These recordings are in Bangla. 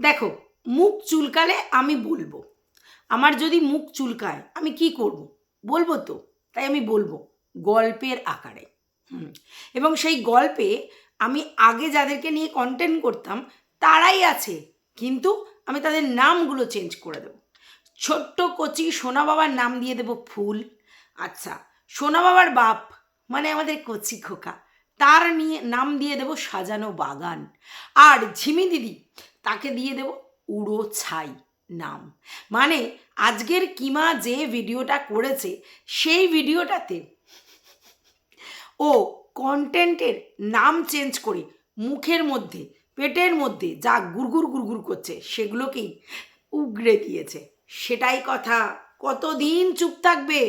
দেখো, মুখ চুলকালে আমি বলব। আমার যদি মুখ চুলকায়, আমি কি করব? বলব তো, তাই আমি বলব, গল্পের আকারে। এবং সেই গল্পে আমি আগে যাদেরকে নিয়ে কন্টেন্ট করতাম, তারাই আছে, কিন্তু আমি তাদের নামগুলো চেঞ্জ করে দেবো। ছোট্ট কচি সোনা বাবার নাম দিয়ে দেবো ফুল। আচ্ছা সোনা বাবার বাপ মানে আমাদের কচি খোকা, তার নিয়ে, নাম দিয়ে দেবো সাজানো বাগান। আর ঝিমি দিদি তাকে দিয়ে দেব উড়ো ছাই নাম। মানে আজকের কিমা যে ভিডিওটা করেছে, সেই ভিডিওটাতে ও কন্টেন্টের নাম চেঞ্জ করে মুখের মধ্যে, পেটের মধ্যে যা গুড়গুড় গুড়গুড় করছে, সেগুলোকেই উগড়ে দিয়েছে। সেটাই কথা। কতদিন চুপ থাকবে?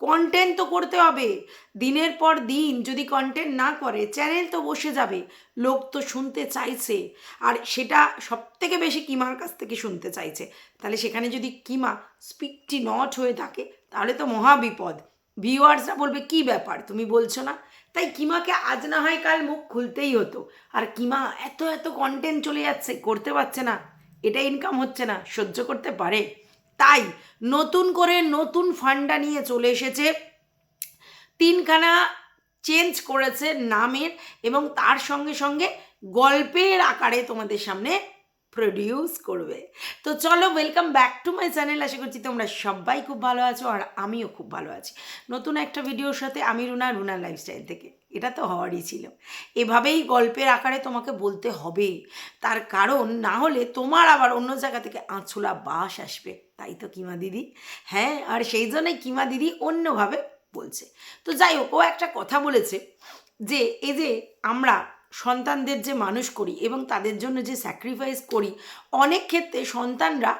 কন্টেন্ট তো করতে হবে। দিনের পর দিন যদি কন্টেন্ট না করে চ্যানেল তো বসে যাবে। লোক তো শুনতে চাইছে। আর সেটা সব থেকে বেশি কিমার কাছ থেকে শুনতে চাইছে। তাহলে সেখানে যদি কিমা স্পিকটি নট হয়ে থাকে, তাহলে তো মহা বিপদ। ভিউয়ার্সরা বলবে, কি ব্যাপার? তুমি বলছো না? তাই কিমাকে আজ না হয় কাল মুখ খুলতেই হতো। আর কিমা এত এত কন্টেন্ট চলে যাচ্ছে, করতে পারছে না। এটা ইনকাম হচ্ছে না, সহ্য করতে পারে। তাই নতুন করে নতুন ফান্ডা নিয়ে চলে এসেছে। তিনখানা চেঞ্জ করেছে নামের এবং তার সঙ্গে সঙ্গে গল্পের আকারে তোমাদের সামনে প্রডিউস করবে। তো চলো welcome back to my channel আশা করছি তোমরা সবাই খুব ভালো আছো আর আমিও খুব ভালো আছি। নতুন একটা ভিডিওর সাথে আমি রুনা রুনা লাইফস্টাইল থেকে। এটা তো হওয়ারই ছিল। এভাবেই গল্পের আকারে তোমাকে বলতে হবে। তার কারণ না হলে তোমার আবার অন্য জায়গা থেকে আঁচুলা বাস আসবে। তাই তো কিমা দিদি? হ্যাঁ আর সেই জন্যই কিমা দিদি অন্যভাবে বলছে। তো যাই হোক, ও একটা কথা বলেছে যে, এই যে আমরা সন্তানদের যে মানুষ করি এবং তাদের জন্য যে স্যাক্রিফাইস করি, অনেক ক্ষেত্রে সন্তানরা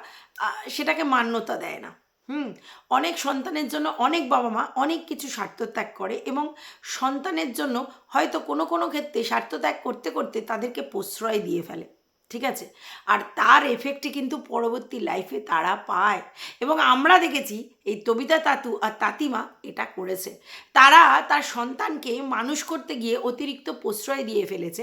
সেটাকে মান্যতা দেয় না। হুম, অনেক সন্তানের জন্য অনেক বাবা মা অনেক কিছু স্বার্থত্যাগ করে এবং সন্তানের জন্য হয়তো কোনো কোনো ক্ষেত্রে স্বার্থত্যাগ করতে করতে তাদেরকে প্রশ্রয় দিয়ে ফেলে। ঠিক আছে? আর তার এফেক্টই কিন্তু পরবর্তী লাইফে তারা পায়। এবং আমরা দেখেছি এই তবিতা তাতু আর তাতিমা এটা করেছে। তারা তার সন্তানকে মানুষ করতে গিয়ে অতিরিক্ত প্রশ্রয় দিয়ে ফেলেছে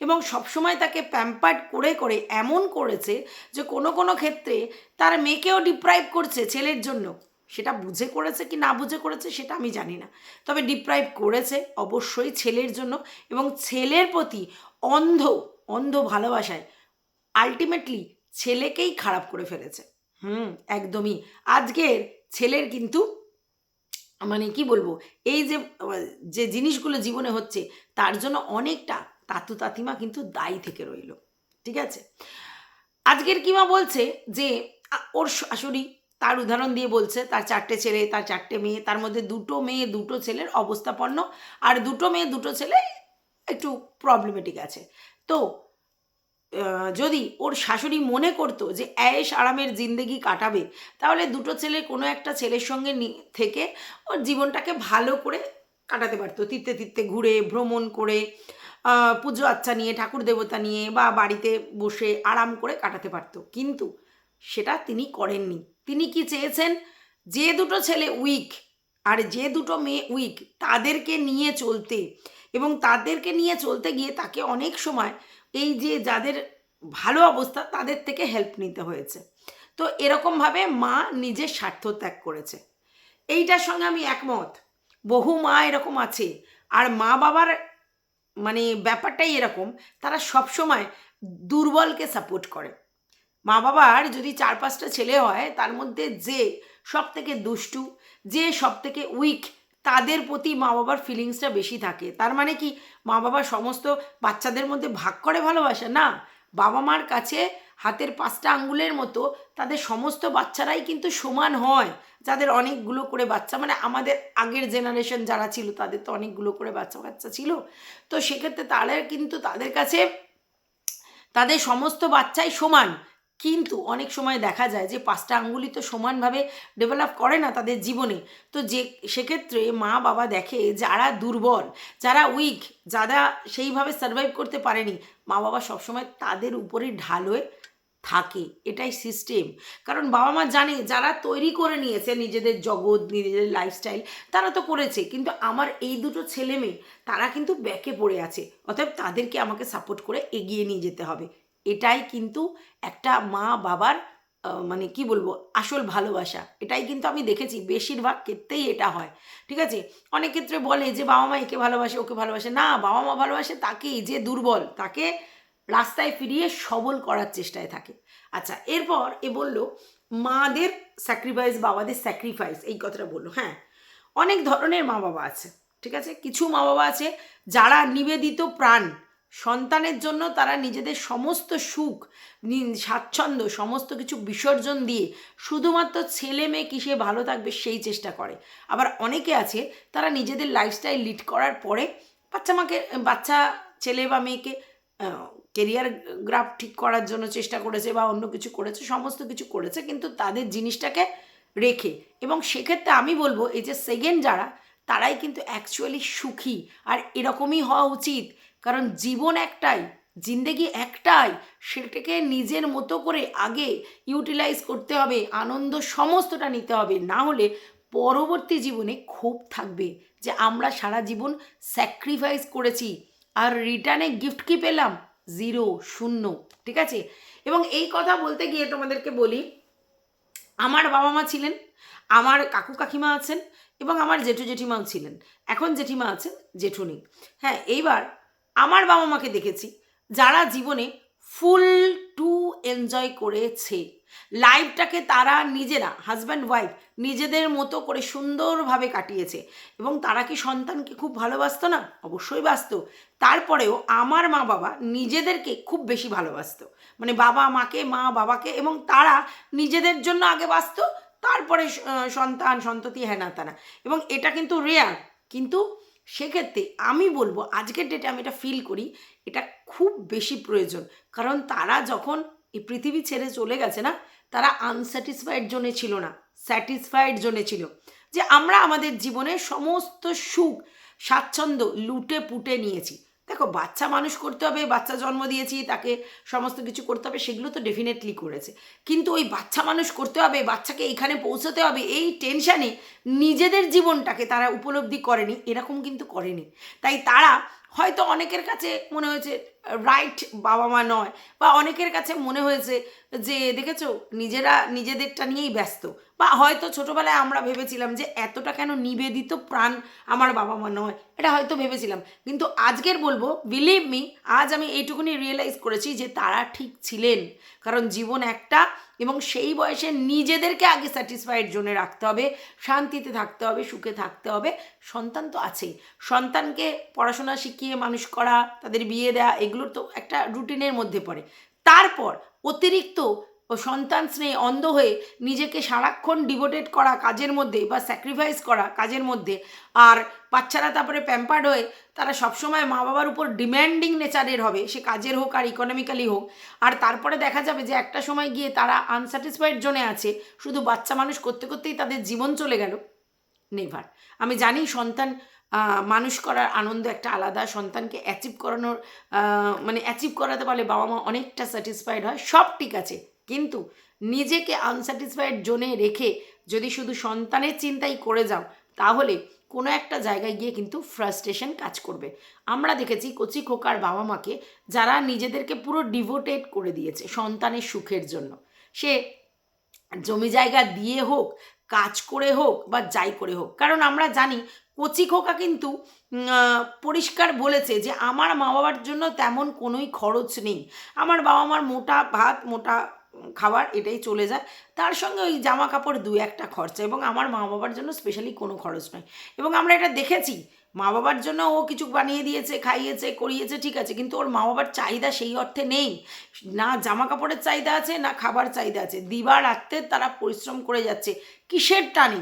এবং সবসময় তাকে প্যাম্পার্ড করে করে এমন করেছে যে কোনো কোনো ক্ষেত্রে তার মেয়েকেও ডিপ্রাইভ করছে ছেলের জন্য। সেটা বুঝে করেছে কি না বুঝে করেছে সেটা আমি জানি না। তবে ডিপ্রাইভ করেছে অবশ্যই ছেলের জন্য এবং ছেলের প্রতি অন্ধ অন্ধ ভালোবাসায় আলটিমেটলি ছেলেকেই খারাপ করে ফেলেছে। হুম, একদমই। আজকের ছেলের কিন্তু মানে কি বলব, এই যে যে জিনিসগুলো জীবনে হচ্ছে, তার জন্য অনেকটা তাতু তাতিমা কিন্তু দায়ী থেকে রইল। ঠিক আছে? আজকের কিমা বলছে যে ওর শাশুড়ি তার উদাহরণ দিয়ে বলছে, তার চারটে ছেলে, তার চারটে মেয়ে, তার মধ্যে দুটো মেয়ে, দুটো ছেলের অবস্থাপন্ন, আর দুটো মেয়ে, দুটো ছেলে একটু প্রবলেমেটিক আছে। তো যদি ওর শাশুড়ি মনে করতো যে অ্যাশ আরামের জিন্দেগি কাটাবে, তাহলে দুটো ছেলে কোনো একটা ছেলের সঙ্গে থেকে ওর জীবনটাকে ভালো করে কাটাতে পারতো। তিরতে তিরতে ঘুরে, ভ্রমণ করে পুজো আচ্চা নিয়ে, ঠাকুর দেবতা নিয়ে বা বাড়িতে বসে আরাম করে কাটাতে পারতো। কিন্তু সেটা তিনি করেননি। তিনি কি চেয়েছেন? যে দুটো ছেলে উইক আর যে দুটো মেয়ে উইক তাদেরকে নিয়ে চলতে এবং তাদেরকে নিয়ে চলতে গিয়ে তাকে অনেক সময় এই যে যাদের ভালো অবস্থা তাদের থেকে হেল্প নিতে হয়েছে। তো এরকমভাবে মা নিজের স্বার্থ ত্যাগ করেছে। এইটার সঙ্গে আমি একমত। বহু মা এরকম আছে। আর মা বাবার মানে ব্যাপারটাই এরকম, তারা সবসময় দুর্বলকে সাপোর্ট করে। মা বাবার যদি চার পাঁচটা ছেলে হয়, তার মধ্যে যে সব থেকে দুষ্টু, যে সব থেকে উইক তাদের প্রতি মা বাবার ফিলিংসটা বেশি থাকে। তার মানে কি? মা বাবা সমস্ত বাচ্চাদের মধ্যে ভাগ করে ভালোবাসে না? বাবা মার কাছে হাতের পাঁচটা আঙ্গুলের মতো তাদের সমস্ত বাচ্চারাই কিন্তু সমান হয়। যাদের অনেকগুলো করে বাচ্চা মানে আমাদের আগের জেনারেশন যারা ছিল, তাদের তো অনেকগুলো করে বাচ্চা কাচ্চা ছিল। তো সেক্ষেত্রে তারা কিন্তু তাদের কাছে, তাদের সমস্ত বাচ্চাই সমান। কিন্তু অনেক সময় দেখা যায় যে পাঁচটা আঙ্গুলি তো সমানভাবে ডেভেলপ করে না তাদের জীবনে। তো যে, সেক্ষেত্রে মা বাবা দেখে যারা দুর্বল, যারা উইক যারা সেইভাবে সার্ভাইভ করতে পারেনি, মা বাবা সবসময় তাদের উপরে ঢাল হয়ে থাকে। এটাই সিস্টেম কারণ বাবা মা জানে, যারা তৈরি করে নিয়েছে নিজেদের জগৎ, নিজেদের লাইফস্টাইল তারা তো করেছে। কিন্তু আমার এই দুটো ছেলে মেয়ে তারা কিন্তু ব্যাকে পড়ে আছে। অতএব তাদেরকে আমাকে সাপোর্ট করে এগিয়ে নিয়ে যেতে হবে। এটাই কিন্তু একটা মা বাবার মানে কি বলব, আসল ভালোবাসা। এটাই কিন্তু আমি দেখেছি, বেশিরভাগ ক্ষেত্রেই এটা হয়। ঠিক আছে? অনেক ক্ষেত্রে বলে যে, বাবা মা একে ভালোবাসে, ওকে ভালোবাসে। না, বাবা মা ভালোবাসে তাকেই যে দুর্বল, তাকে রাস্তায় ফিরিয়ে সবল করার চেষ্টায় থাকে। আচ্ছা এরপর এ বলল, মাদের স্যাক্রিফাইস বাবাদের স্যাক্রিফাইস এই কথাটা বলল হ্যাঁ? অনেক ধরনের মা বাবা আছে, ঠিক আছে? কিছু মা বাবা আছে যারা নিবেদিত প্রাণ সন্তানের জন্য তারা নিজেদের সমস্ত সুখ স্বাচ্ছন্দ্য, সমস্ত কিছু বিসর্জন দিয়ে শুধুমাত্র ছেলে মেয়ে কিসে ভালো থাকবে সেই চেষ্টা করে। আবার অনেকে আছে, তারা নিজেদের লাইফস্টাইল লিড করার পরে বাচ্চা মাকে, বাচ্চা ছেলে বা মেয়েকে কেরিয়ার গ্রাফ ঠিক করার জন্য চেষ্টা করেছে বা অন্য কিছু করেছে, সমস্ত কিছু করেছে, কিন্তু তাদের জিনিসটাকে রেখে। এবং সেক্ষেত্রে আমি বলব, এই যে সেকেন্ড যারা, তারাই কিন্তু অ্যাকচুয়ালি সুখী। আর এরকমই হওয়া উচিত কারণ জীবন একটাই, জিন্দেগি একটাই, সেটাকে নিজের মতো করে আগে ইউটিলাইজ করতে হবে, আনন্দ সমস্তটা নিতে হবে, না হলে পরবর্তী জীবনে ক্ষোভ থাকবে যে আমরা সারা জীবন স্যাক্রিফাইস করেছি আর রিটার্নে গিফট কি পেলাম? জিরো শূন্য, ঠিক আছে? এবং এই কথা বলতে গিয়ে তোমাদেরকে বলি, আমার বাবা মা ছিলেন, আমার কাকু কাকিমা আছেন এবং আমার জেঠু জেঠিমাও ছিলেন। এখন জেঠিমা আছেন জেঠু নেই হ্যাঁ এইবার আমার বাবা মাকে দেখেছি, যারা জীবনে ফুল টু এনজয় করেছে। লাইফটাকে তারা নিজেরা, হাজব্যান্ড, ওয়াইফ, নিজেদের মতো করে সুন্দরভাবে কাটিয়েছে। এবং তারা কি সন্তানকে খুব ভালোবাসতো না? অবশ্যই বাসতো। তারপরেও আমার মা বাবা নিজেদেরকে খুব বেশি ভালোবাসতো। মানে বাবা মাকে, মা বাবাকে এবং তারা নিজেদের জন্য আগে বাঁচতো তারপরে সন্তান, সন্ততি হ্যানা তানা এবং এটা কিন্তু রেয়ার কিন্তু সেক্ষেত্রে আমি বলব, আজকের ডেটে আমি এটা ফিল করি, এটা খুব বেশি প্রয়োজন। কারণ তারা যখন এই পৃথিবী ছেড়ে চলে গেছে না, তারা আনস্যাটিসফাইড জোনে ছিল না স্যাটিসফাইড জোনে ছিল। যে আমরা আমাদের জীবনে সমস্ত সুখ, স্বাচ্ছন্দ্য লুটে পুটে নিয়েছি। দেখো, বাচ্চা মানুষ করতে হবে, বাচ্চা জন্ম দিয়েছি, তাকে সমস্ত কিছু করতে হবে, সেগুলো তো ডেফিনেটলি করেছে। কিন্তু ওই বাচ্চা মানুষ করতে হবে, বাচ্চাকে এইখানে পৌঁছতে হবে, এই টেনশানে নিজেদের জীবনটাকে তারা উপলব্ধি করেনি, এরকম কিন্তু করেনি। তাই তারা হয়তো অনেকের কাছে মনে হয়েছে রাইট বাবা মা নয়, বা অনেকের কাছে মনে হয়েছে যে, দেখেছ, নিজেরা, নিজেদেরটা নিয়েই ব্যস্ত। বা হয়তো ছোটোবেলায় আমরা ভেবেছিলাম যে এতটা কেন নিবেদিত প্রাণ আমার বাবা মা নয়, এটা হয়তো ভেবেছিলাম। কিন্তু আজকের বলব বিলিভ মি আজ আমি এইটুকুনি রিয়েলাইজ করেছি যে তারা ঠিক ছিলেন। কারণ জীবন একটা এবং সেই বয়সে নিজেদেরকে আগে স্যাটিসফাইড জোনে রাখতে হবে, শান্তিতে থাকতে হবে, সুখে থাকতে হবে। সন্তান তো আছেই। সন্তানকে পড়াশোনা শিখিয়ে মানুষ করা, তাদের বিয়ে দেওয়া এগুলোর তো একটা রুটিনের মধ্যে পড়ে। তারপর অতিরিক্ত ও সন্তান স্নেহে অন্ধ হয়ে নিজেকে সারাক্ষণ ডিভোটেড করা কাজের মধ্যে বা স্যাক্রিফাইস করা কাজের মধ্যে। আর বাচ্চারা তারপরে প্যাম্পার্ড হয়ে তারা সবসময় মা বাবার উপর ডিম্যান্ডিং নেচারের হবে, সে কাজের হোক আর ইকোনমিক্যালি হোক। আর তারপরে দেখা যাবে যে একটা সময় গিয়ে তারা আনস্যাটিসফাইড জোনে আছে, শুধু বাচ্চা মানুষ করতে করতেই তাদের জীবন চলে গেল। নেভার আমি জানি সন্তান মানুষ করার আনন্দ একটা আলাদা, সন্তানকে অ্যাচিভ করানোর মানে অ্যাচিভ করাতে পারলে বাবা মা অনেকটা স্যাটিসফাইড হয়, সব ঠিক আছে। কিন্তু নিজেকে আনস্যাটিসফাইড জোনে রেখে যদি শুধু সন্তানের চিন্তাই করে যাও, তাহলে কোনো একটা জায়গায় গিয়ে কিন্তু ফ্রাস্ট্রেশন কাজ করবে। আমরা দেখেছি কচি খোকার বাবা মাকে যারা নিজেদেরকে পুরো ডিভোটেড করে দিয়েছে সন্তানের সুখের জন্য। সে জমি জায়গা দিয়ে হোক, কাজ করে হোক বা যাই করে হোক, কারণ আমরা জানি কচি খোকা কিন্তু পরিষ্কার বলেছে যে আমার মা বাবার জন্য তেমন কোনোই খরচ নেই। আমার বাবা মার মোটা ভাত, মোটা খাবার, এটাই চলে যায়। তার সঙ্গে ওই জামা কাপড় দু একটা খরচা এবং আমার মা বাবার জন্য স্পেশালি কোনো খরচ নয়। এবং আমরা এটা দেখেছি মা বাবার জন্য ও কিছু বানিয়ে দিয়েছে, খাইয়েছে, করিয়েছে, ঠিক আছে, কিন্তু ওর মা বাবার চাহিদা সেই অর্থে নেই। না জামা কাপড়ের চাহিদা আছে, না খাবার চাহিদা আছে। দিবা রাত্রে তারা পরিশ্রম করে যাচ্ছে, কিসের টানে?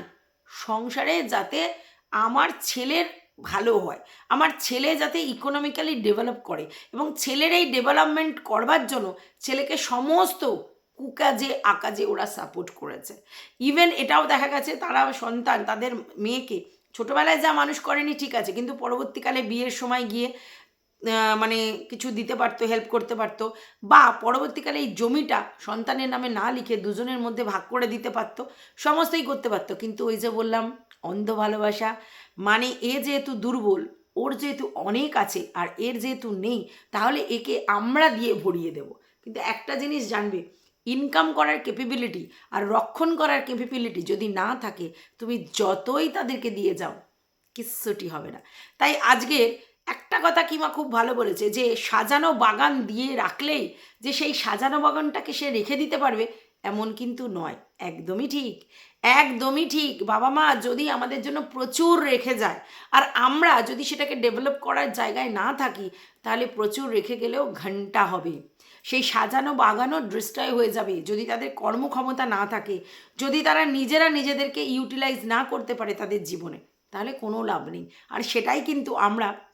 সংসারে যাতে আমার ছেলের ভালো হয়, আমার ছেলে যাতে ইকোনমিক্যালি ডেভেলপ করে এবং ছেলের এই ডেভেলপমেন্ট করবার জন্য ছেলেকে সমস্ত কুকাজে, আকাজে ওরা সাপোর্ট করেছে। ইভেন এটাও দেখা গেছে তারা সন্তান, তাদের মেয়েকে ছোটোবেলায় যা মানুষ করেনি ঠিক আছে, কিন্তু পরবর্তীকালে বিয়ের সময় গিয়ে মানে কিছু দিতে পারতো হেল্প করতে পারতো বা পরবর্তীকালে এই জমিটা সন্তানের নামে না লিখে দুজনের মধ্যে ভাগ করে দিতে পারতো, সমস্তই করতে পারতো। কিন্তু ওই যে বললাম, অন্ধ ভালোবাসা মানে এ যেহেতু দুর্বল, ওর যেহেতু অনেক আছে আর এর যেহেতু নেই, তাহলে একে আমরা দিয়ে ভরিয়ে দেব। কিন্তু একটা জিনিস জানবে ইনকাম করার ক্যাপেবিলিটি আর রক্ষণ করার ক্যাপেবিলিটি যদি না থাকে, তুমি যতই তাদেরকে দিয়ে যাও, কিচ্ছুটি হবে না। তাই আজকে একটা কথা কিমা খুব ভালো বলেছে যে, সাজানো বাগান দিয়ে রাখলেই যে সেই সাজানো বাগানটাকে সে রেখে দিতে পারবে, এমন কিন্তু নয়। একদমই ঠিক। একদমই ঠিক। বাবা মা যদি আমাদের জন্য প্রচুর রেখে যায়, আর আমরা যদি সেটাকে ডেভেলপ করার জায়গায় না থাকি, তাহলে প্রচুর রেখে গেলেও ঘণ্টা হবে। সেই সাজানো বাগানো ডিস্ট্রয় হয়ে যাবে যদি তাদের কর্মক্ষমতা না থাকে। যদি তারা নিজেরা নিজেদেরকে ইউটিলাইজ না করতে পারে তাদের জীবনে, তাহলে কোনো লাভ নেই। আর সেটাই কিন্তু আমরা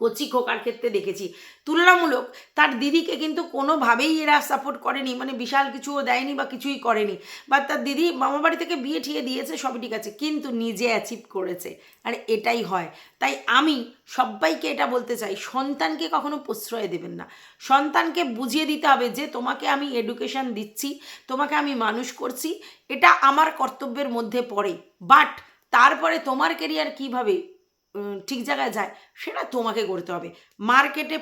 কচি খোকার ক্ষেত্রে দেখেছি। তুলনামূলক তার দিদিকে কিন্তু কোনোভাবেই এরা সাপোর্ট করেনি মানে বিশাল কিছুও দেয়নি বা কিছুই করেনি। বা তার দিদি মামা বাড়ি থেকে বিয়ে ঠিয়ে দিয়েছে সবই ঠিক আছে, কিন্তু নিজে অ্যাচিভ করেছে। আর এটাই হয়। তাই আমি সবাইকে এটা বলতে চাই, সন্তানকে কখনো প্রশ্রয় দেবেন না। সন্তানকে বুঝিয়ে দিতে হবে যে তোমাকে আমি এডুকেশন দিচ্ছি, তোমাকে আমি মানুষ করছি, এটা আমার কর্তব্যের মধ্যে পড়ে। বাট তারপরে তোমার কেরিয়ার কীভাবে ঠিক জায়গায় যায়, সেটা তোমাকে করতে হবে। মার্কেটে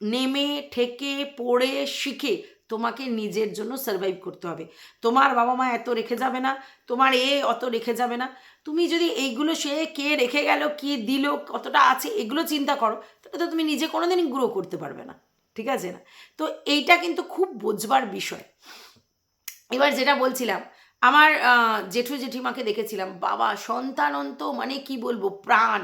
নেমে, ঠেকে, পড়ে, শিখে তোমাকে নিজের জন্য সার্ভাইভ করতে হবে। তোমার বাবা মা এত রেখে যাবে না, তোমার এ অত রেখে যাবে না। তুমি যদি এইগুলো সে কে রেখে গেল, কি দিল, কতটা আছে, এগুলো চিন্তা করো, তাহলে তো তুমি নিজে কোনোদিনই গ্রো করতে পারবে না। ঠিক আছে না? তো এইটা কিন্তু খুব বোঝবার বিষয়। এবার যেটা বলছিলাম আমার জেঠু জেঠিমাকে দেখেছিলাম। বাবা, সন্তানন্ত মানে কি বলব, প্রাণ।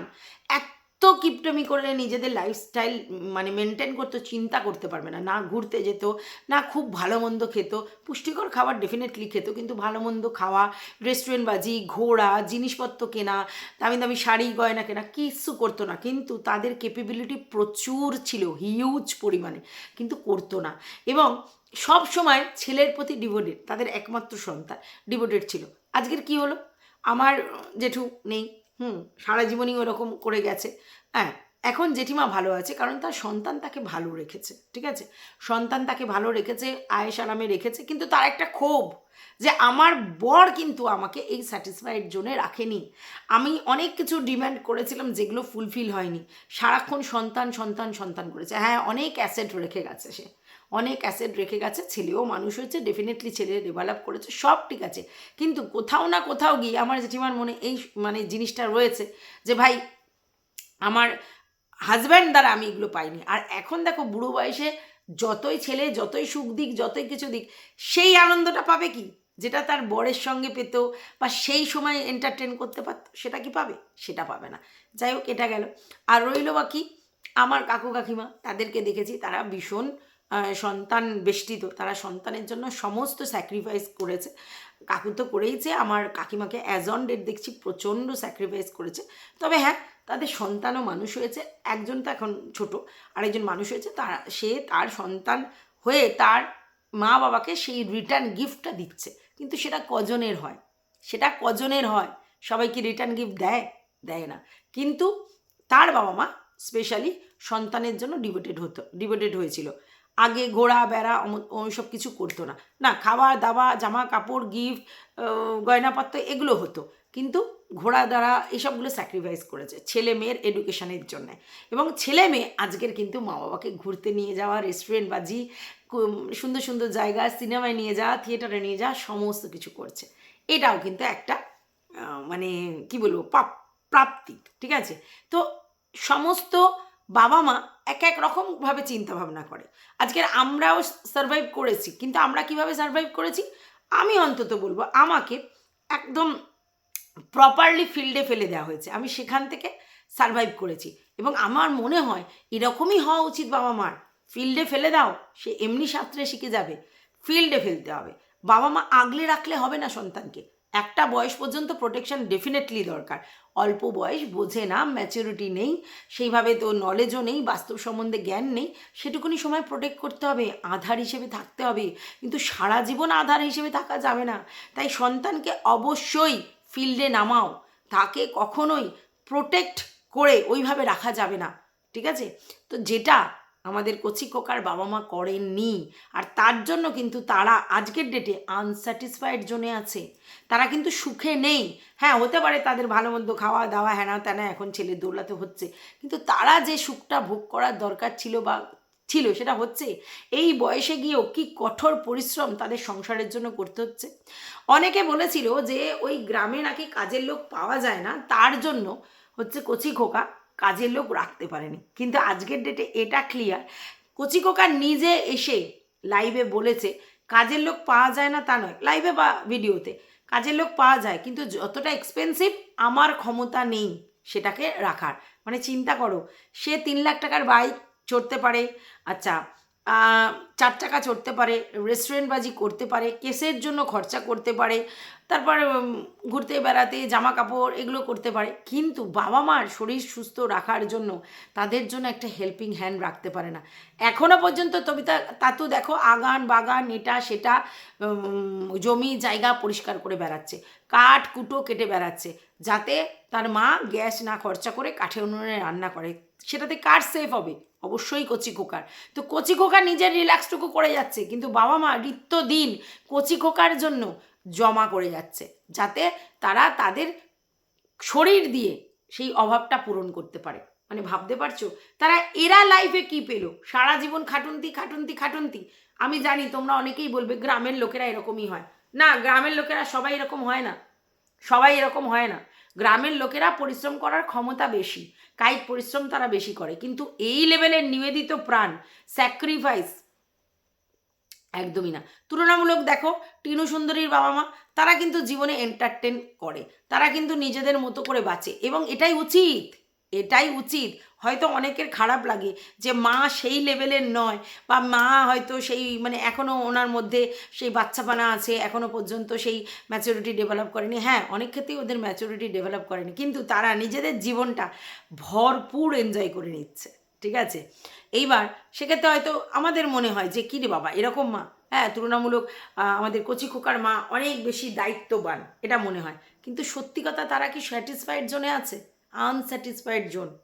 এত কিপটমি করে নিজেদের লাইফস্টাইল মানে মেনটেন করতে, চিন্তা করতে পারবে না। না ঘুরতে যেত, না খুব ভালো মন্দ খেত। পুষ্টিকর খাবার ডেফিনেটলি খেত, কিন্তু ভালো মন্দ খাওয়া রেস্টুরেন্ট বাজি ঘোরা জিনিসপত্র কেনা, দামি দামি শাড়ি, গয়না কেনা, কিচ্ছু করতো না। কিন্তু তাদের ক্যাপেবিলিটি প্রচুর ছিল হিউজ পরিমাণে। কিন্তু করতো না। এবং সব সময় ছেলের প্রতি ডিভোটেড তাদের একমাত্র সন্তান ডিভোটেড ছিল। আজকের কি হলো? আমার জেঠু নেই, হুম, সারা জীবনই ওরকম করে গেছে। হ্যাঁ এখন জেঠিমা ভালো আছে কারণ তার সন্তান তাকে ভালো রেখেছে, ঠিক আছে? সন্তান তাকে ভালো রেখেছে আয়েস আরামে রেখেছে, কিন্তু তার একটা ক্ষোভ যে আমার বর কিন্তু আমাকে এই স্যাটিসফাইড জোনে রাখেনি। আমি অনেক কিছু ডিম্যান্ড করেছিলাম যেগুলো ফুলফিল হয়নি। সারাক্ষণ সন্তান সন্তান সন্তান করেছে। হ্যাঁ অনেক অ্যাসেট রেখে গেছে সে। অনেক অ্যাসেট রেখে গেছে, ছেলেও মানুষ হয়েছে ডেফিনেটলি ছেলে ডেভেলপ করেছে, সব ঠিক আছে। কিন্তু কোথাও না কোথাও গিয়ে আমার জেঠিমার মনে এই মানে জিনিসটা রয়েছে যে ভাই, আমার হাজব্যান্ড দ্বারা আমি এগুলো পাইনি। আর এখন দেখো বুড়ো বয়সে যতই ছেলে, যতই সুখ দিক, যতই কিছু দিক, সেই আনন্দটা পাবে কি? যেটা তার বরের সঙ্গে পেত বা সেই সময় এন্টারটেন করতে পারতো, সেটা কি পাবে? সেটা পাবে না। যাই হোক, এটা গেল। আর রইল বাকি আমার কাকু কাকিমা, তাদেরকে দেখেছি, তারা ভীষণ সন্তান বেষ্টিত, তারা সন্তানের জন্য সমস্ত স্যাক্রিফাইস করেছে। কাকু তো করেইছে, আমার কাকিমাকে অ্যাজ অন ডেট দেখছি প্রচণ্ড স্যাক্রিফাইস করেছে। তবে হ্যাঁ তাদের সন্তানও মানুষ হয়েছে, একজন তো এখন ছোট, আরেকজন মানুষ হয়েছে তার সে তার সন্তান হয়ে তার মা বাবাকে সেই রিটার্ন গিফটটা দিচ্ছে। কিন্তু সেটা কজনের হয়? সেটা কজনের হয়? সবাই কি রিটার্ন গিফট দেয়? দেয় না। কিন্তু তার বাবা মা স্পেশালি সন্তানের জন্য ডিভোটেড হতো ডিভোটেড হয়েছিল। আগে ঘোরা, বেড়া, অম- ওইসব কিছু করতো না। না, খাওয়া, দাওয়া জামা কাপড় গিফট গয়নাপত্র এগুলো হতো। কিন্তু ঘোড়া দ্বারা এসবগুলো স্যাক্রিফাইস করেছে ছেলে মেয়ের এডুকেশনের জন্য। এবং ছেলে মেয়ে আজকের কিন্তু মা বাবাকে ঘুরতে নিয়ে যাওয়া রেস্টুরেন্ট বাজি সুন্দর সুন্দর জায়গা সিনেমায় নিয়ে যাওয়া থিয়েটারে নিয়ে যাওয়া, সমস্ত কিছু করছে। এটাও কিন্তু একটা মানে কি বলব প্রাপ্তি, ঠিক আছে? তো সমস্ত বাবা মা এক এক রকমভাবে চিন্তা ভাবনা করে। আজকের আমরাও সার্ভাইভ করেছি, কিন্তু আমরা কীভাবে সার্ভাইভ করেছি? আমি অন্তত বলব আমাকে একদম প্রপারলি ফিল্ডে ফেলে দেওয়া হয়েছে। আমি সেখান থেকে সার্ভাইভ করেছি এবং আমার মনে হয় এরকমই হওয়া উচিত বাবা মার। ফিল্ডে ফেলে দাও, সে এমনি সাঁতরে শিখে যাবে। ফিল্ডে ফেলতে হবে। বাবা মা আগলে রাখলে হবে না সন্তানকে। একটা বয়স পর্যন্ত প্রোটেকশন ডেফিনেটলি দরকার। অল্প বয়স, বোঝে না ম্যাচুরিটি নেই, সেইভাবে তো নলেজও নেই, বাস্তব সম্বন্ধে জ্ঞান নেই, সেটুকুনি সময় প্রোটেক্ট করতে হবে, আধার হিসেবে থাকতে হবে, কিন্তু সারা জীবন আধার হিসেবে থাকা যাবে না। তাই সন্তানকে অবশ্যই ফিল্ডে নামাও, তাকে কখনোই প্রোটেক্ট করে ওইভাবে রাখা যাবে না, ঠিক আছে? তো যেটা আমাদের কচি কোকার বাবা মা করেননি। আর তার জন্য কিন্তু তারা আজকের ডেটে আনস্যাটিসফাইড জোনে আছে। তারা কিন্তু সুখে নেই। হ্যাঁ হতে পারে তাদের ভালো মন্দ খাওয়া দাওয়া হ্যানা ত্যানা এখন ছেলে দৌড়াতে হচ্ছে। কিন্তু তারা যে সুখটা ভোগ করার দরকার ছিল বা ছিল সেটা হচ্ছে, এই বয়সে গিয়েও কি কঠোর পরিশ্রম তাদের সংসারের জন্য করতে হচ্ছে? অনেকে বলেছিল যে ওই গ্রামে নাকি কাজের লোক পাওয়া যায় না। তার জন্য হচ্ছে কচি খোকা কাজের লোক রাখতে পারেনি। কিন্তু আজকের ডেটে এটা ক্লিয়ার কচি কোকা নিজে এসে লাইভে বলেছে, কাজের লোক পাওয়া যায় না তা নয় লাইভে বা ভিডিওতে কাজের লোক পাওয়া যায়, কিন্তু যতটা এক্সপেন্সিভ আমার ক্ষমতা নেই সেটাকে রাখার। মানে চিন্তা করো, সে তিন লাখ টাকার বাইক চড়তে পারে আচ্ছা চার চাকা চড়তে পারে, রেস্টুরেন্টবাজি করতে পারে, কেসের জন্য খরচা করতে পারে, তারপর ঘুরতে বেড়াতে জামা কাপড় এগুলো করতে পারে। কিন্তু বাবা মার শরীর সুস্থ রাখার জন্য তাদের জন্য একটা হেল্পিং হ্যান্ড রাখতে পারে না। এখনও পর্যন্ত তবিতা তাতু দেখো, আগান বাগান, এটা সেটা জমি জায়গা পরিষ্কার করে বেড়াচ্ছে। কাঠ, কুটো কেটে বেড়াচ্ছে, যাতে তার মা গ্যাস না খরচা করে কাঠে উনুনে রান্না করে। সেটাতে কার সেফ হবে। অবশ্যই কচি খোকার। তো কচি খোকা নিজের রিল্যাক্সটুকু করে যাচ্ছে, কিন্তু বাবা মা নিত্য দিন কচি খোকার জন্য জমা করে যাচ্ছে, যাতে তারা তাদের শরীর দিয়ে সেই অভাবটা পূরণ করতে পারে। মানে ভাবতে পারছ? তারা, এরা লাইফে কি পেল? সারা জীবন খাটুন্তি খাটুন্তি খাটুন্তি। আমি জানি তোমরা অনেকেই বলবে, গ্রামের লোকেরা এরকমই হয়। না, গ্রামের লোকেরা সবাই এরকম হয় না। সবাই এরকম হয় না। গ্রামের লোকেরা পরিশ্রম করার ক্ষমতা বেশি, কায়িক পরিশ্রম তারা বেশি করে। কিন্তু এই লেভেলের নিবেদিত প্রাণ স্যাক্রিফাইস একদমই না। তুলনামূলক দেখো, টিনু সুন্দরীর বাবা মা, তারা কিন্তু জীবনে এন্টারটেন করে। তারা কিন্তু নিজেদের মতো করে বাঁচে এবং এটাই উচিত। এটাই উচিত। হয়তো অনেকের খারাপ লাগে যে মা সেই লেভেলের নয় বা মা হয়তো সেই মানে এখনও ওনার মধ্যে সেই বাচ্চাপানা আছে এখনও পর্যন্ত সেই ম্যাচুরিটি ডেভেলপ করেনি। হ্যাঁ অনেক ক্ষেত্রেই ওদের ম্যাচুরিটি ডেভেলপ করেনি, কিন্তু তারা নিজেদের জীবনটা ভরপুর এনজয় করে নিচ্ছে, ঠিক আছে? এইবার সেক্ষেত্রে হয়তো আমাদের মনে হয় যে, কী রে বাবা, এরকম মা? হ্যাঁ তুলনামূলক আমাদের কচি খোকার মা অনেক বেশি দায়িত্ববান, এটা মনে হয়। কিন্তু সত্যি কথা তারা কি স্যাটিসফাইড জোনে আছে? Unsatisfied zone.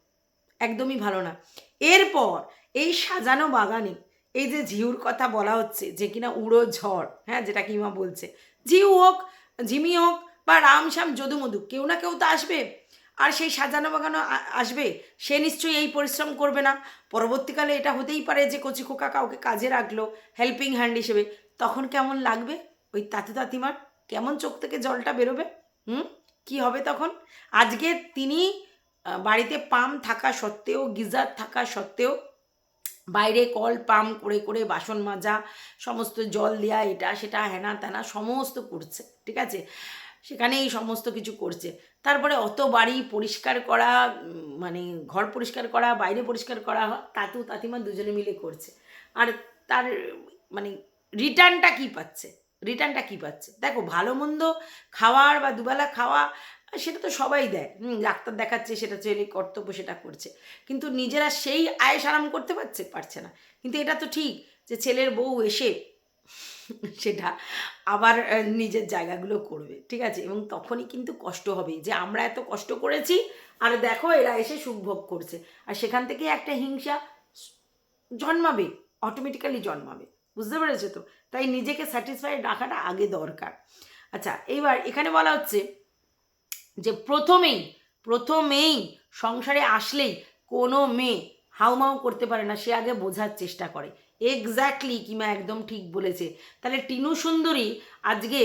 একদমই ভালো না। এরপর এই সাজানো বাগানে এই যে ঝিউর কথা বলা হচ্ছে যে কিনা উড়ো ঝড় হ্যাঁ যেটা কিমা বলছে। ঝিউ হোক, ঝিমি হোক বা রামশ্যাম যদুমধু, কেউ না কেউ তো আসবে। আর সেই সাজানো বাগানো আসবে, সে নিশ্চয়ই এই পরিশ্রম করবে না। পরবর্তীকালে এটা হতেই পারে যে কচি খোকা কাউকে কাজে রাখল হেল্পিং হ্যান্ড হিসেবে। তখন কেমন লাগবে? ওই তাতু তাতিমার? কেমন চোখ থেকে জলটা বেরোবে? হুম? কি হবে তখন? আজকে তিনি বাড়িতে পাম্প থাকা সত্ত্বেও, গিজার থাকা সত্ত্বেও, বাইরে কল পাম্প করে করে বাসন মাজা, সমস্ত জল দেওয়া এটা, সেটা, হেনা, তেনা, সমস্ত করছে, ঠিক আছে? সেখানেই সমস্ত কিছু করছে। তারপরে অত বাড়ি পরিষ্কার করা মানে ঘর পরিষ্কার করা, বাইরে পরিষ্কার করা, তাতু, তাতিমা দুজনে মিলে করছে। আর তার মানে রিটার্নটা কি পাচ্ছে? রিটার্নটা কি পাচ্ছে? দেখো ভালো মন্দ খাওয়ার বা দুবেলা খাওয়া সেটা তো সবাই দেয়। হুম, ডাক্তার দেখাচ্ছে সেটা ছেলে কর্তব্য সেটা করছে। কিন্তু নিজেরা সেই আয়েস আরাম করতে পারছে পারছে না। কিন্তু এটা তো ঠিক যে ছেলের বউ এসে সেটা আবার নিজের জায়গাগুলো করবে ঠিক আছে? এবং তখনই কিন্তু কষ্ট হবে যে আমরা এত কষ্ট করেছি আর দেখো এরা এসে সুখ ভোগ করছে। আর সেখান থেকে একটা হিংসা জন্মাবে অটোমেটিক্যালি জন্মাবে। বুঝতে পেরেছ তো? তাই নিজেকে স্যাটিসফাইড রাখাটা আগে দরকার। আচ্ছা এইবার এখানে বলা হচ্ছে যে প্রথমেই প্রথমেই সংসারে আসলেই কোনো মেয়ে হাউমাউ করতে পারে না, সে আগে বোঝার চেষ্টা করে। এক্স্যাক্টলি কিমা একদম ঠিক বলেছে। তাহলে টিনু সুন্দরী আজকে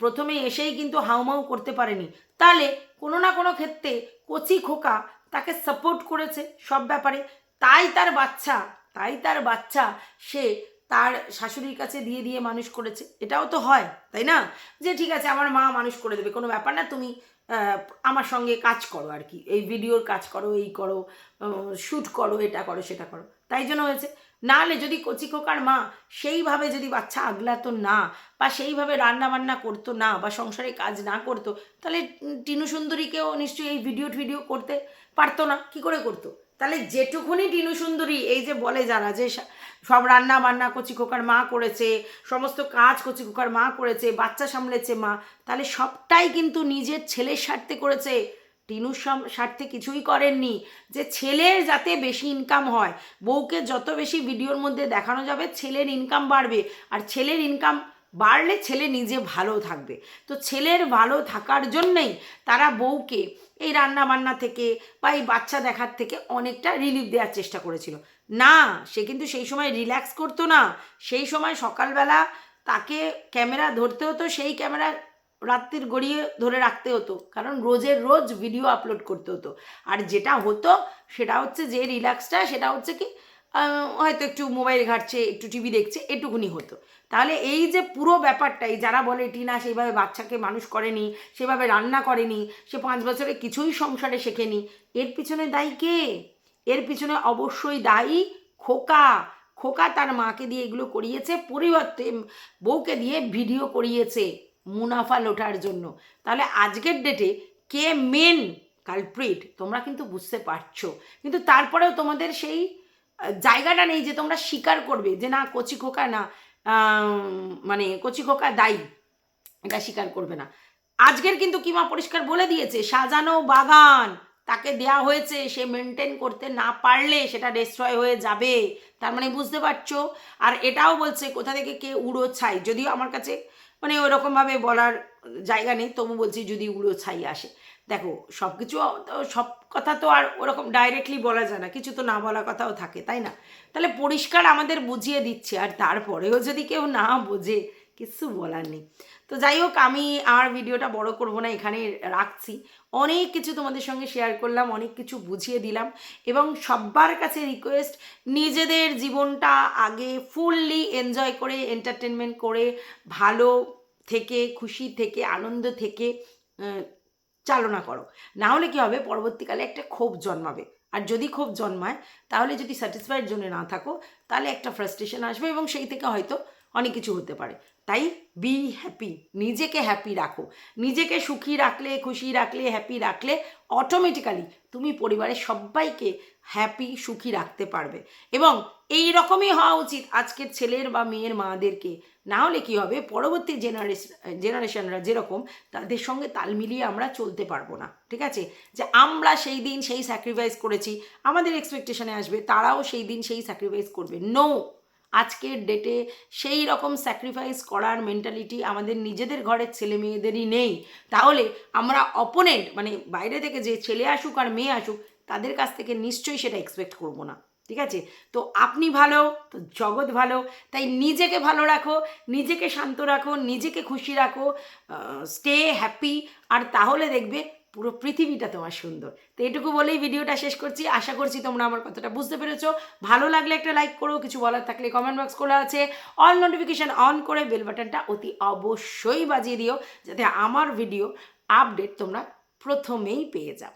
প্রথমে এসেই কিন্তু হাউমাউ করতে পারেনি। তাহলে কোনো না কোনো ক্ষেত্রে কচি খোকা তাকে সাপোর্ট করেছে সব ব্যাপারে। তাই তার বাচ্চা, তাই তার বাচ্চা সে তার শাশুড়ির কাছে দিয়ে দিয়ে মানুষ করেছে। এটাও তো হয়, তাই না? যে ঠিক আছে, আমার মা মানুষ করে দেবে, কোনো ব্যাপার না, তুমি আমার সঙ্গে কাজ করো আর কি। এই ভিডিওর কাজ করো, এই করো শ্যুট করো, এটা করো, সেটা করো। তাই জন্য হয়েছে। নাহলে যদি কচি খোকার মা সেইভাবে যদি বাচ্চা আগলাতো না, বা সেইভাবে রান্না বান্না করতো না, বা সংসারে কাজ না করতো, তাহলে টিনু সুন্দরীকেও নিশ্চয়ই এই ভিডিও ভিডিও করতে পারতো না। কি করে করতো? তাহলে যেটুকুনি টিনু সুন্দরী, এই যে বলে যারা যে সব রান্না বান্না কচি খোকার মা করেছে, সমস্ত কাজ কচি খোকার মা করেছে, বাচ্চা সামলেছে মা, তাহলে সবটাই কিন্তু নিজের ছেলের স্বার্থে করেছে। টিনুর স্বার্থে কিছুই করেননি। যে ছেলের যাতে বেশি ইনকাম হয়, বউকে যত বেশি ভিডিওর মধ্যে দেখানো যাবে, ছেলের ইনকাম বাড়বে। আর ছেলের ইনকাম বাড়লে ছেলে নিজে ভালো থাকবে। তো ছেলের ভালো থাকার জন্যেই তারা বউকে এই রান্না বান্না থেকে বা এই বাচ্চা দেখার থেকে অনেকটা রিলিফ দেওয়ার চেষ্টা করেছিল। না, সে কিন্তু সেই সময় রিল্যাক্স করতো না। সেই সময় সকালবেলা তাকে ক্যামেরা ধরতে হতো, সেই ক্যামেরা রাত্রির গড়িয়ে ধরে রাখতে হতো। কারণ রোজের রোজ ভিডিও আপলোড করতে হতো। আর যেটা হতো, সেটা হচ্ছে যে রিল্যাক্সটা সেটা হচ্ছে কি হয়তো একটু মোবাইল ঘাটছে, একটু টিভি দেখছে, এটুকুনি হতো। তাহলে এই যে পুরো ব্যাপারটাই যারা বলে টিনা সেইভাবে বাচ্চাকে মানুষ করেনি, সেভাবে রান্না করেনি, সে পাঁচ বছরে কিছুই সংসারে শেখেনি, এর পিছনে দায়ী কে? এর পিছনে অবশ্যই দায়ী খোকা। খোকা তার মাকে দিয়ে এগুলো করিয়েছে, পরিবর্তে বউকে দিয়ে ভিডিও করিয়েছে মুনাফা লোটার জন্য। তাহলে আজকের ডেটে কে মেন কালপ্রিট তোমরা কিন্তু বুঝতে পারছ। কিন্তু তারপরেও তোমাদের সেই জায়গাটা নেই যে তোমরা স্বীকার করবে যে না, কচি খোকা না মানে কচি খোকা দায়ী। এটা স্বীকার করবে না। আজকের কিন্তু কিমা পরিষ্কার বলে দিয়েছে, সাজানো বাগান, তাকে দেয়া হয়েছে, সে মেনটেন করতে না পারলে সেটা ডিস্ট্রয় হয়ে যাবে। তার মানে বুঝতে পারছ? আর এটাও বলছে, কোথা থেকে কে উড়ো ছাই যদিও আমার কাছে মানে ওরকমভাবে বলার জায়গা নেই, তবু বলছি যদি উড়ো ছাই আসে। দেখো সব কিছু সব কথা তো আর ওরকম ডাইরেক্টলি বলা যায় না, কিছু তো না বলা কথাও থাকে, তাই না? তাহলে পরিষ্কার আমাদের বুঝিয়ে দিচ্ছে, আর তারপরেও যদি কেউ না বোঝে, কিছু বলার নেই। তো যাই হোক, আমি আর ভিডিওটা বড় করব না, এখানে রাখছি। অনেক কিছু তোমাদের সঙ্গে শেয়ার করলাম, অনেক কিছু বুঝিয়ে দিলাম, এবং সবার কাছে রিকোয়েস্ট নিজেদের জীবনটা আগে ফুললি এনজয় করে এন্টারটেনমেন্ট করে, ভালো থেকে, খুশি থেকে, আনন্দ থেকে চালনা করো। না হলে কি হবে? পরবর্তীকালে একটা ক্ষোভ জন্মাবে। আর যদি ক্ষোভ জন্মায়, তাহলে যদি স্যাটিসফাইড জন্য না থাকো, তাহলে একটা ফ্রাস্ট্রেশন আসবে এবং সেই থেকে হয়তো অনেক কিছু হতে পারে। তাই বি হ্যাপি নিজেকে হ্যাপি রাখো। নিজেকে সুখী রাখলে, খুশি রাখলে হ্যাপি রাখলে অটোমেটিক্যালি তুমি পরিবারের সবাইকে হ্যাপি সুখী রাখতে পারবে। এবং এই রকমই হওয়া উচিত আজকের ছেলের বা মেয়ের মাদেরকে। না হলে কি হবে? পরবর্তী জেনারেশন জেনারেশনরা যেরকম, তাদের সঙ্গে তাল মিলিয়ে আমরা চলতে পারব না। ঠিক আছে? যে আমরা সেই দিন সেই স্যাক্রিফাইস করেছি, আমাদের এক্সপেকটেশনে আসবে, তারাও সেই দিন সেই স্যাক্রিফাইস করবে। নো আজকের ডেটে সেই রকম স্যাক্রিফাইস করার মেন্টালিটি আমাদের নিজেদের ঘরের ছেলে মেয়েদেরই নেই। তাহলে আমরা অপোনেন্ট মানে বাইরে থেকে যে ছেলে আসুক আর মেয়ে আসুক, তাদের কাছ থেকে নিশ্চয়ই সেটা এক্সপেক্ট করব না। ঠিক আছে? তো আপনি ভালো, তো জগৎ ভালো, তাই নিজেকে ভালো রাখো, নিজেকে শান্ত রাখো, নিজেকে খুশি রাখো স্টে হ্যাপি আর তাহলে দেখবে পুরো পৃথিবীটা তোমার সুন্দর। তো এটুকু বলেই ভিডিওটা শেষ করছি। আশা করছি তোমরা আমার কথাটা বুঝতে পেরেছ। ভালো লাগলে একটা লাইক করো, কিছু বলার থাকলে কমেন্ট বক্স খোলা আছে। অল নোটিফিকেশান অন করে বেল বাটনটা অতি অবশ্যই বাজিয়ে দিও, যাতে আমার ভিডিও আপডেট তোমরা প্রথমেই পেয়ে যাও।